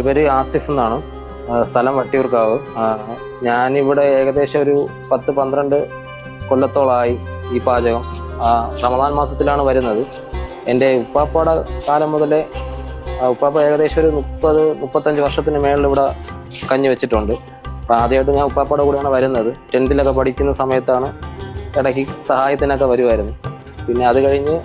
എന്റെ പേര് ആസിഫ് എന്നാണ്. സ്ഥലം വട്ടിയൂർക്കാവ്. ഞാനിവിടെ ഏകദേശം ഒരു പത്ത് പന്ത്രണ്ട് കൊല്ലത്തോളമായി ഈ പാചകം റമദാൻ മാസത്തിലാണ് വരുന്നത്. എന്റെ ഉപ്പാപ്പയുടെ കാലം മുതലേ ഉപ്പാപ്പ ഏകദേശം ഒരു മുപ്പത് മുപ്പത്തഞ്ച് വർഷത്തിന് മേളിൽ ഇവിടെ കഞ്ഞി വെച്ചിട്ടുണ്ട്. അപ്പോൾ ആദ്യമായിട്ട് ഞാൻ ഉപ്പാപ്പയുടെ കൂടെയാണ് വരുന്നത്. ടെൻത്തിലൊക്കെ പഠിക്കുന്ന സമയത്താണ് ഇടയ്ക്ക് സഹായത്തിനൊക്കെ വരുമായിരുന്നു പിന്നെ അത് കഴിഞ്ഞ്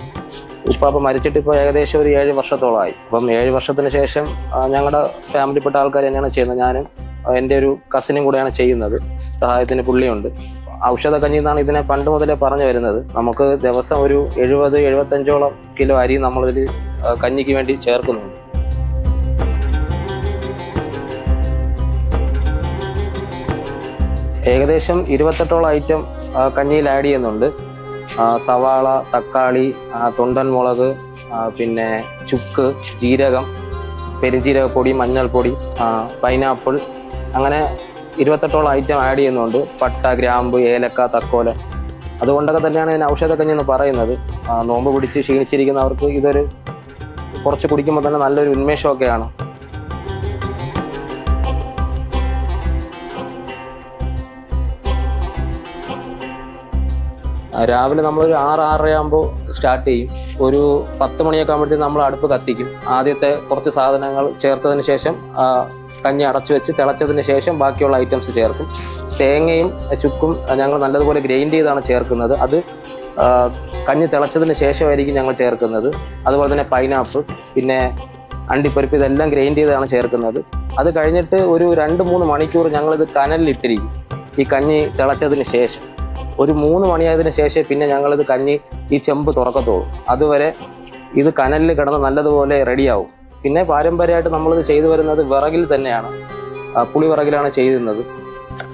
ഉപ്പാപ്പ മരിച്ചിട്ട് ഇപ്പോൾ ഏകദേശം ഒരു ഏഴ് വർഷത്തോളമായി. അപ്പം ഏഴ് വർഷത്തിന് ശേഷം ഞങ്ങളുടെ ഫാമിലിപ്പെട്ട ആൾക്കാർ തന്നെയാണ് ചെയ്യുന്നത്. ഞാനും എന്റെ ഒരു കസിനും കൂടെയാണ് ചെയ്യുന്നത്. സഹായത്തിന് പുള്ളിയുണ്ട്. ഔഷധ കഞ്ഞി എന്നാണ് ഇതിനെ പണ്ട് മുതലേ പറഞ്ഞു വരുന്നത്. നമുക്ക് ദിവസം ഒരു എഴുപത് എഴുപത്തഞ്ചോളം കിലോ അരി നമ്മളിതിൽ കഞ്ഞിക്ക് വേണ്ടി ചേർക്കുന്നുണ്ട്. ഏകദേശം ഇരുപത്തെട്ടോളം ഐറ്റം കഞ്ഞിയിൽ ആഡ് ചെയ്യുന്നുണ്ട്. സവാള തക്കാളി തൊണ്ടൻ മുളക് പിന്നെ ചുക്ക് ജീരകം പെരുംജീരകപ്പൊടി മഞ്ഞൾപ്പൊടി പൈനാപ്പിൾ അങ്ങനെ ഇരുപത്തെട്ടോളം ഐറ്റം ആഡ് ചെയ്യുന്നുണ്ട്. പട്ട ഗ്രാമ്പ് ഏലക്ക തക്കോല. അതുകൊണ്ടൊക്കെ തന്നെയാണ് ഞാൻ ഔഷധക്കഞ്ഞി എന്ന് പറയുന്നത്. നോമ്പ് പിടിച്ച് ക്ഷീണിച്ചിരിക്കുന്നവർക്ക് ഇതൊരു കുറച്ച് കുടിക്കുമ്പോൾ തന്നെ നല്ലൊരു ഉന്മേഷമൊക്കെയാണ്. രാവിലെ നമ്മളൊരു ആറ് ആറര ആകുമ്പോൾ സ്റ്റാർട്ട് ചെയ്യും. ഒരു പത്ത് മണിയൊക്കെ ആകുമ്പോഴത്തേക്കും നമ്മൾ അടുപ്പ് കത്തിക്കും. ആദ്യത്തെ കുറച്ച് സാധനങ്ങൾ ചേർത്തതിന് ശേഷം കഞ്ഞി അടച്ചു വെച്ച് തിളച്ചതിന് ശേഷം ബാക്കിയുള്ള ഐറ്റംസ് ചേർക്കും. തേങ്ങയും ചുക്കും ഞങ്ങൾ നല്ലതുപോലെ ഗ്രൈൻഡ് ചെയ്താണ് ചേർക്കുന്നത്. അത് കഞ്ഞി തിളച്ചതിന് ശേഷമായിരിക്കും ഞങ്ങൾ ചേർക്കുന്നത്. അതുപോലെ തന്നെ പൈനാപ്പിൾ പിന്നെ അണ്ടിപ്പരിപ്പ് ഇതെല്ലാം ഗ്രൈൻഡ് ചെയ്താണ് ചേർക്കുന്നത്. അത് കഴിഞ്ഞിട്ട് ഒരു രണ്ട് മൂന്ന് മണിക്കൂർ ഞങ്ങളിത് കനലിലിട്ടിരിക്കും ഈ കഞ്ഞി തിളച്ചതിന് ശേഷം. ഒരു മൂന്ന് മണിയായതിനു ശേഷം പിന്നെ ഞങ്ങളിത് കഞ്ഞി ഈ ചെമ്പ് തുറക്കത്തുള്ളൂ. അതുവരെ ഇത് കനലിൽ കിടന്ന് നല്ലതുപോലെ റെഡിയാവും. പിന്നെ പാരമ്പര്യമായിട്ട് നമ്മളിത് ചെയ്തു വരുന്നത് വിറകിൽ തന്നെയാണ്. പുളിവിറകിലാണ് പുളി വിറകിലാണ് ചെയ്യുന്നത്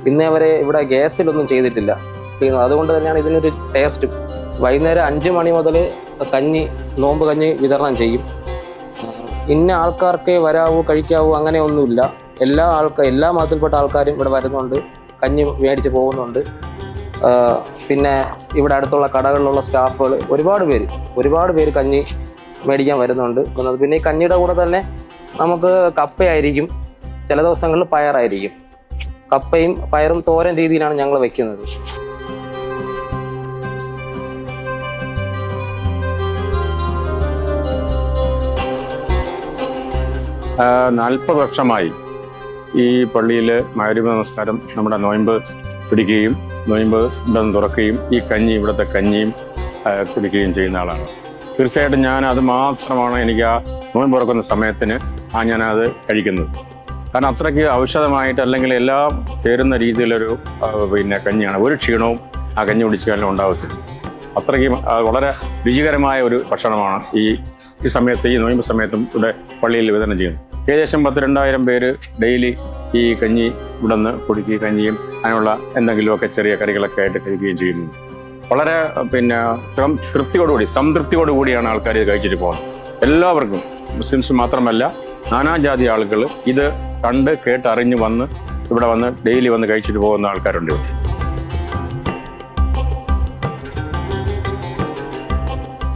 ഇന്നേ വരെ ഇവിടെ ഗ്യാസിലൊന്നും ചെയ്തിട്ടില്ല. അതുകൊണ്ട് തന്നെയാണ് ഇതിനൊരു ടേസ്റ്റ് വൈകുന്നേരം അഞ്ച് മണി മുതൽ കഞ്ഞി നോമ്പ് കഞ്ഞി വിതരണം ചെയ്യും. ഇന്ന ആൾക്കാർക്കേ വരാവൂ കഴിക്കാവൂ അങ്ങനെ ഒന്നുമില്ല എല്ലാ ആൾക്കാർ എല്ലാ മതത്തിൽപ്പെട്ട ആൾക്കാരും ഇവിടെ വരുന്നുണ്ട്. കഞ്ഞി മേടിച്ച് പോകുന്നുണ്ട്. പിന്നെ ഇവിടെ അടുത്തുള്ള കടകളിലുള്ള സ്റ്റാഫുകൾ ഒരുപാട് പേര് ഒരുപാട് പേര് കഞ്ഞി മേടിക്കാൻ വരുന്നുണ്ട്. പിന്നെ- ഈ കഞ്ഞിയുടെ കൂടെ തന്നെ നമുക്ക് കപ്പയായിരിക്കും ചില ദിവസങ്ങളിൽ പയറായിരിക്കും. കപ്പയും പയറും തോരൻ രീതിയിലാണ് ഞങ്ങൾ വെക്കുന്നത്. നാൽപ്പത് വർഷമായി ഈ പള്ളിയിൽ മാരിമ നമസ്കാരം നമ്മുടെ നോയമ്പ് പിടിക്കുകയും നോയമ്പ് ഇവിടെ തുറക്കുകയും ഈ കഞ്ഞി ഇവിടുത്തെ കഞ്ഞിയും കുടിക്കുകയും ചെയ്യുന്ന ആളാണ്. തീർച്ചയായിട്ടും ഞാൻ അത് മാത്രമാണ് എനിക്ക് ആ നോയമ്പ് തുറക്കുന്ന സമയത്തിന് ആ ഞാനത് കഴിക്കുന്നത്. കാരണം അത്രയ്ക്ക് ഔഷധമായിട്ട് അല്ലെങ്കിൽ എല്ലാം ചേരുന്ന രീതിയിലൊരു പിന്നെ കഞ്ഞിയാണ്. ഒരു ക്ഷീണവും ആ കഞ്ഞി കുടിച്ചാലും ഉണ്ടാകത്തില്ല അത്രയ്ക്കും വളരെ രുചികരമായ ഒരു ഭക്ഷണമാണ് ഈ ഈ സമയത്ത് ഈ നോയമ്പ് സമയത്തും ഇവിടെ പള്ളിയിൽ വിതരണം ചെയ്യുന്നത്. ഏകദേശം പത്തിരണ്ടായിരം പേര് ഡെയിലി ഈ കഞ്ഞി ഇവിടെ നിന്ന് കുടിക്കുകയും കഞ്ഞിയും അതിനുള്ള എന്തെങ്കിലുമൊക്കെ ചെറിയ കറികളൊക്കെ ആയിട്ട് കഴിക്കുകയും ചെയ്യുന്നു. വളരെ പിന്നെ തൃപ്തിയോടുകൂടി സംതൃപ്തിയോടുകൂടിയാണ് ആൾക്കാർ ഇത് കഴിച്ചിട്ട് പോകുന്നത്. എല്ലാവർക്കും മുസ്ലിംസ് മാത്രമല്ല നാനാജാതി ആളുകൾ ഇത് കണ്ട് കേട്ടറിഞ്ഞ് വന്ന് ഇവിടെ വന്ന് ഡെയിലി വന്ന് കഴിച്ചിട്ട് പോകുന്ന ആൾക്കാരുണ്ട് ഇവിടെ.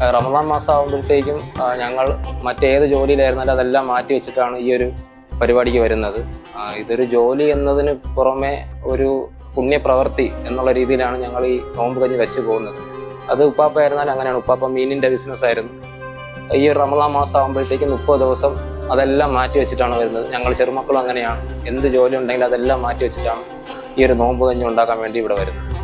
റമദാൻ മാസം ആകുമ്പോഴത്തേക്കും ഞങ്ങൾ മറ്റേത് ജോലിയിലായിരുന്നാലും അതെല്ലാം മാറ്റി വെച്ചിട്ടാണ് ഈ ഒരു പരിപാടിക്ക് വരുന്നത്. ഇതൊരു ജോലി എന്നതിന് പുറമെ ഒരു പുണ്യപ്രവൃത്തി എന്നുള്ള രീതിയിലാണ് ഞങ്ങൾ ഈ നോമ്പ് കഞ്ഞി വെച്ച് പോകുന്നത്. അത് ഉപ്പാപ്പ ആയിരുന്നാലും അങ്ങനെയാണ്. ഉപ്പാപ്പ മീനിന്റെ ബിസിനസ് ആയിരുന്നു. ഈ റമദാൻ മാസം ആകുമ്പോഴത്തേക്കും മുപ്പത് ദിവസം അതെല്ലാം മാറ്റി വെച്ചിട്ടാണ് വരുന്നത്. ഞങ്ങൾ ചെറുമക്കളും അങ്ങനെയാണ്. എന്ത് ജോലി ഉണ്ടെങ്കിലും അതെല്ലാം മാറ്റി വെച്ചിട്ടാണ് ഈ ഒരു നോമ്പ് കഞ്ഞി ഉണ്ടാക്കാൻ വേണ്ടി ഇവിടെ വരുന്നത്.